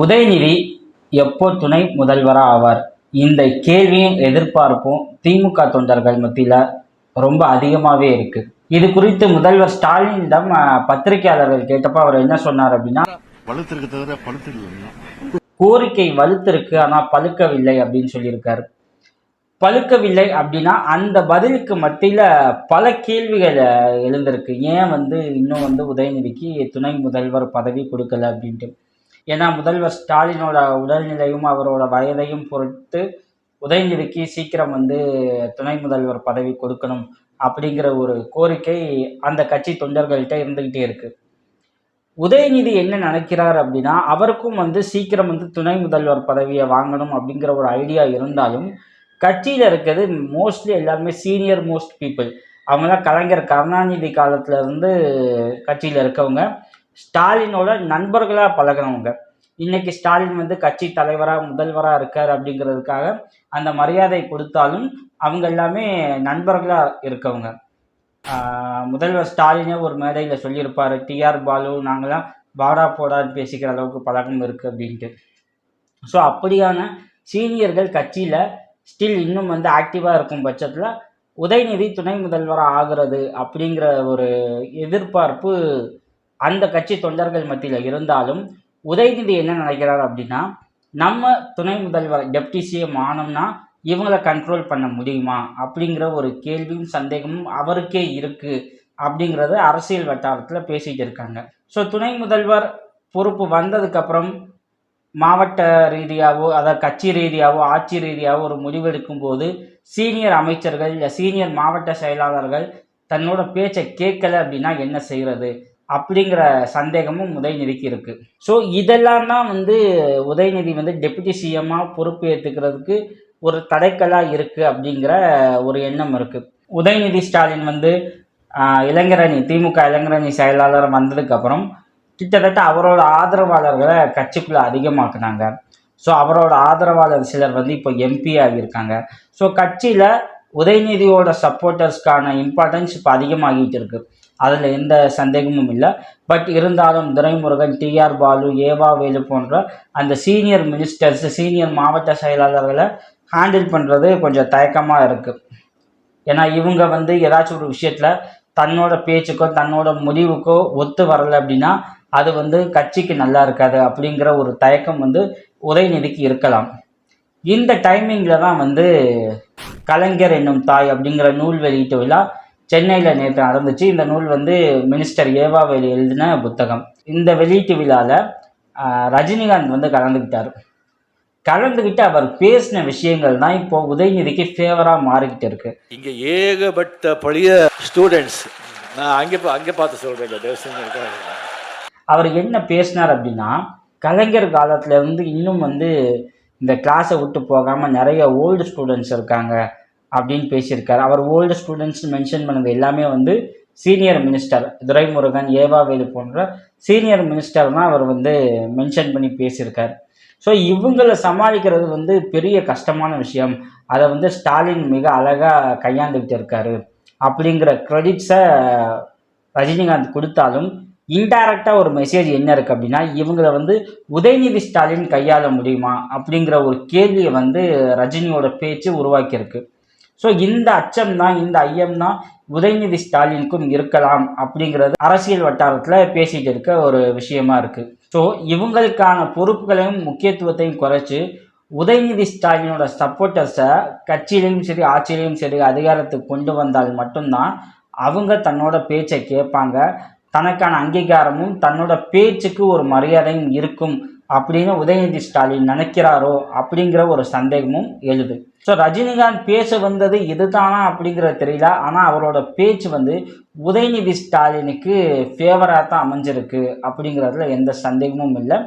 உதயநிதி எப்போ துணை முதல்வராக ஆவார்? இந்த கேள்வியும் எதிர்பார்ப்பும் திமுக தொண்டர்கள் மத்தியில் ரொம்ப அதிகமாகவே இருக்கு. இது குறித்து முதல்வர் ஸ்டாலினிடம் பத்திரிகையாளர்கள் கேட்டப்போ அவர் என்ன சொன்னார் அப்படின்னா கோரிக்கை வலுத்திருக்கு ஆனால் பழுக்கவில்லை அப்படின்னு சொல்லியிருக்காரு. பழுக்கவில்லை அப்படின்னா அந்த பதிலுக்கு மத்தியில் பல கேள்விகள் எழுந்திருக்கு. ஏன் வந்து இன்னும் வந்து உதயநிதிக்கு துணை முதல்வர் பதவி கொடுக்கல அப்படின்ட்டு. ஏன்னா முதல்வர் ஸ்டாலினோட உடல்நிலையும் அவரோட வயதையும் பொறுத்து உதயநிதிக்கு சீக்கிரம் வந்து துணை முதல்வர் பதவி கொடுக்கணும் அப்படிங்கிற ஒரு கோரிக்கை அந்த கட்சி தொண்டர்கள்ட்ட இருந்துகிட்டே இருக்கு. உதயநிதி என்ன நினைக்கிறார் அப்படின்னா அவருக்கும் வந்து சீக்கிரம் வந்து துணை முதல்வர் பதவியை வாங்கணும் அப்படிங்கிற ஒரு ஐடியா இருந்தாலும் கட்சியில் இருக்கிறது மோஸ்ட்லி எல்லாருமே சீனியர் மோஸ்ட் பீப்புள். அவங்க தான் கலைஞர் கருணாநிதி காலத்துல இருந்து கட்சியில் இருக்கவங்க. ஸ்டாலினோட நண்பர்களாக பழகுனவங்க இன்னைக்கு ஸ்டாலின் வந்து கட்சி தலைவராக முதல்வராக இருக்கார் அப்படிங்கிறதுக்காக அந்த மரியாதை கொடுத்தாலும் அவங்க எல்லாமே நண்பர்களாக இருக்கவங்க. முதல்வர் ஸ்டாலினே ஒரு மேடையில் சொல்லியிருப்பார் டிஆர் பாலு நாங்களாம் பாடா போடான்னு பேசிக்கிற அளவுக்கு பழக்கம் இருக்குது அப்படின்ட்டு. ஸோ அப்படியான சீனியர்கள் கட்சியில் ஸ்டில் இன்னும் வந்து ஆக்டிவாக இருக்கும் பட்சத்தில் உதயநிதி துணை முதல்வராக ஆகிறது அப்படிங்கிற ஒரு எதிர்பார்ப்பு அந்த கட்சி தொண்டர்கள் மத்தியில் இருந்தாலும் உதயநிதி என்ன நினைக்கிறார் அப்படின்னா நம்ம துணை முதல்வர் டெப்டி சிஎம் ஆனோம்னா இவங்களை கண்ட்ரோல் பண்ண முடியுமா? அப்படிங்கிற ஒரு கேள்வியும் சந்தேகமும் அவருக்கே இருக்குது அப்படிங்கிறத அரசியல் வட்டாரத்தில் பேசிகிட்டு இருக்காங்க. ஸோ துணை முதல்வர் பொறுப்பு வந்ததுக்கப்புறம் மாவட்ட ரீதியாகவோ அதாவது கட்சி ரீதியாகவோ ஆட்சி ரீதியாகவோ ஒரு முடிவெடுக்கும் போது சீனியர் அமைச்சர்கள் இல்லை சீனியர் மாவட்ட செயலாளர்கள் தன்னோட பேச்சை கேட்கல அப்படின்னா என்ன செய்கிறது அப்படிங்கிற சந்தேகமும் உதயநிதிக்கு இருக்குது ஸோ இதெல்லாம் தான் வந்து உதயநிதி வந்து டெபுட்டி சிஎம்மாக பொறுப்பு ஏற்றுக்கிறதுக்கு ஒரு தடைக்கலாக இருக்குது அப்படிங்கிற ஒரு எண்ணம் இருக்குது உதயநிதி ஸ்டாலின் வந்து இளைஞரணி திமுக இளைஞரணி செயலாளர் வந்ததுக்கப்புறம் கிட்டத்தட்ட அவரோட ஆதரவாளர்களை கட்சிக்குள்ளே அதிகமாக்குனாங்க. ஸோ அவரோட ஆதரவாளர் சிலர் வந்து இப்போ எம்பி ஆகியிருக்காங்க. ஸோ கட்சியில் உதயநிதியோட சப்போர்ட்டர்ஸ்க்கான இம்பார்ட்டன்ஸ் இப்போ அதிகமாகிட்டு இருக்குது அதில் எந்த சந்தேகமும் இல்லை. பட் இருந்தாலும் துரைமுருகன் டிஆர் பாலு ஏவா வேலு போன்ற அந்த சீனியர் மினிஸ்டர்ஸ் சீனியர் மாவட்ட செயலாளர்களை ஹேண்டில் பண்ணுறது கொஞ்சம் தயக்கமாக இருக்குது ஏன்னா இவங்க வந்து ஏதாச்சும் ஒரு விஷயத்தில் தன்னோட பேச்சுக்கோ தன்னோட முடிவுக்கோ ஒத்து வரலை அப்படின்னா அது வந்து கட்சிக்கு நல்லா இருக்காது அப்படிங்கிற ஒரு தயக்கம் வந்து உதயநிதிக்கு இருக்கலாம். இந்த டைமிங்கில் தான் வந்து கலைஞர் என்னும் தாய் அப்படிங்கிற நூல் வெளியீட்டு விழா சென்னையில் நேற்று நடந்துச்சு. இந்த நூல் வந்து மினிஸ்டர் ஏவாவேலு எழுதின புத்தகம். இந்த வெளியீட்டு விழாவில் ரஜினிகாந்த் வந்து கலந்துக்கிட்டார் கலந்துக்கிட்டு அவர் பேசின விஷயங்கள் தான் இப்போ உதயநிதிக்கு ஃபேவராக மாறிக்கிட்டு இருக்கு. இங்க ஏகப்பட்ட பழைய ஸ்டூடெண்ட்ஸ் நான் அங்கே பா- அங்கே பார்த்து இருக்காங்க. அவர் என்ன பேசினார் அப்படின்னா கலைஞர் காலத்துல இருந்து இன்னும் வந்து இந்த கிளாஸை விட்டு போகாமல் நிறைய ஓல்டு ஸ்டூடெண்ட்ஸ் இருக்காங்க. அப்படின்னு பேசியிருக்காரு. அவர் ஓல்டு ஸ்டூடெண்ட்ஸ் மென்ஷன் பண்ணது எல்லாமே வந்து சீனியர் மினிஸ்டர் துரைமுருகன் ஏவாவேலு போன்ற சீனியர் மினிஸ்டர்னால் அவர் வந்து மென்ஷன் பண்ணி பேசியிருக்கார். ஸோ இவங்களை சமாளிக்கிறது வந்து பெரிய கஷ்டமான விஷயம். அதை வந்து ஸ்டாலின் மிக அழகாக கையாண்டுக்கிட்டு இருக்காரு. அப்படிங்கிற க்ரெடிட்ஸை ரஜினிகாந்த் கொடுத்தாலும் இன்டைரக்டாக ஒரு மெசேஜ் என்ன இருக்குது அப்படின்னா இவங்களை வந்து உதயநிதி ஸ்டாலின் கையாள முடியுமா அப்படிங்கிற ஒரு கேள்வியை வந்து ரஜினியோட பேச்சு உருவாக்கியிருக்கு. ஸோ இந்த அச்சம் தான் இந்த ஐயம் தான் உதயநிதி ஸ்டாலினுக்கும் இருக்கலாம் அப்படிங்கிறது அரசியல் வட்டாரத்தில் பேசிட்டு இருக்க ஒரு விஷயமா இருக்கு. ஸோ இவங்களுக்கான பொறுப்புகளையும் முக்கியத்துவத்தையும் குறைச்சு உதயநிதி ஸ்டாலினோட சப்போர்ட்டர்ஸை கட்சியிலையும் சரி ஆட்சியிலையும் சரி அதிகாரத்துக்கு கொண்டு வந்தால் மட்டும்தான் அவங்க தன்னோட பேச்சை கேட்பாங்க. தனக்கான அங்கீகாரமும் தன்னோட பேச்சுக்கு ஒரு மரியாதையும் இருக்கும் அப்படின்னு உதயநிதி ஸ்டாலின் நினைக்கிறாரோ அப்படிங்கிற ஒரு சந்தேகமும் எழுது. ஸோ ரஜினிகாந்த் பேச வந்தது இதுதானா அப்படிங்கிறது தெரியல. ஆனால் அவரோட பேச்சு வந்து உதயநிதி ஸ்டாலினுக்கு ஃபேவராக தான் அமைஞ்சிருக்கு அப்படிங்கிறதுல எந்த சந்தேகமும் இல்லை.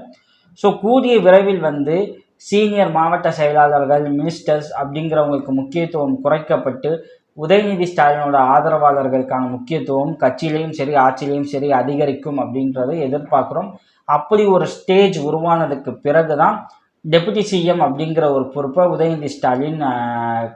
ஸோ கூடிய விரைவில் வந்து சீனியர் மாவட்ட செயலாளர்கள் மினிஸ்டர்ஸ் அப்படிங்கிறவங்களுக்கு முக்கியத்துவம் குறைக்கப்பட்டு உதயநிதி ஸ்டாலினோட ஆதரவாளர்களுக்கான முக்கியத்துவம் கட்சியிலையும் சரி ஆட்சியிலையும் சரி அதிகரிக்கும் அப்படின்றத எதிர்பார்க்குறோம். அப்படி ஒரு ஸ்டேஜ் உருவானதுக்கு பிறகு தான் டெபுட்டி சிஎம் அப்படிங்கிற ஒரு பொறுப்பை உதயநிதி ஸ்டாலின்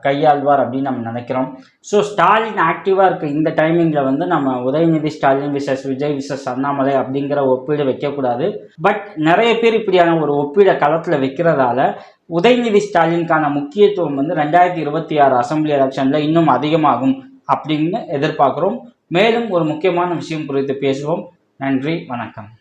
கையாள்வார் அப்படின்னு நம்ம நினைக்கிறோம். ஸோ ஸ்டாலின் ஆக்டிவாக இருக்க இந்த டைமிங்கில் வந்து நம்ம உதயநிதி ஸ்டாலின் விசஸ் விஜய் விசஸ் அண்ணாமலை அப்படிங்கிற ஒப்பீடு வைக்கக்கூடாது. பட் நிறைய பேர் இப்படியான ஒரு ஒப்பீடை களத்தில் வைக்கிறதால உதயநிதி ஸ்டாலினுக்கான முக்கியத்துவம் வந்து ரெண்டாயிரத்தி இருபத்தி ஆறு அசம்பிளி எலெக்ஷனில் இன்னும் அதிகமாகும் அப்படின்னு எதிர்பார்க்குறோம். மேலும் ஒரு முக்கியமான விஷயம் குறித்து பேசுவோம். நன்றி வணக்கம்.